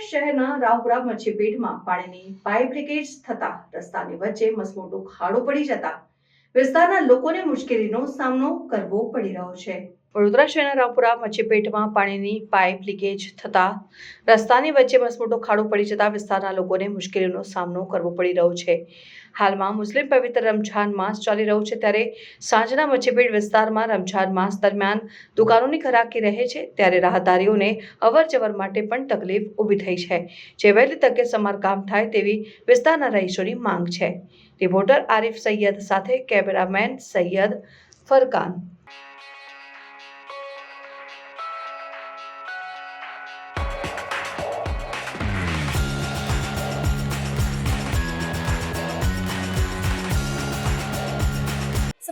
શહેરના રાવપુરા મચ્છીપીઠમાં પાણીની pipe leakage થતા રસ્તાની વચ્ચે મસમોટો ખાડો પડી જતા વિસ્તારના લોકોને મુશ્કેલીનો સામનો કરવો પડી રહ્યો છે. વડોદરા શહેરના રાવપુરા મચ્છીપેટમાં પાણીની પાઇપ લીકેજ થતા રસ્તાની વચ્ચે મસમોટો ખાડો પડી જતા વિસ્તારના લોકોને મુશ્કેલીનો સામનો કરવો પડી રહ્યો છે. હાલમાં મુસ્લિમ પવિત્ર રમઝાન માસ ચાલી રહ્યો છે ત્યારે સાંજના મચ્છીપેટ વિસ્તારમાં રમઝાન માસ દરમિયાન દુકાનોની ખરાકી રહે છે ત્યારે રાહદારીઓને અવરજવર માટે પણ તકલીફ ઊભી થઈ છે. જે વહેલી તકે સમારકામ થાય તેવી વિસ્તારના રહીશોની માંગ છે. રિપોર્ટર આરિફ સૈયદ સાથે કેમેરામેન સૈયદ ફરકાન.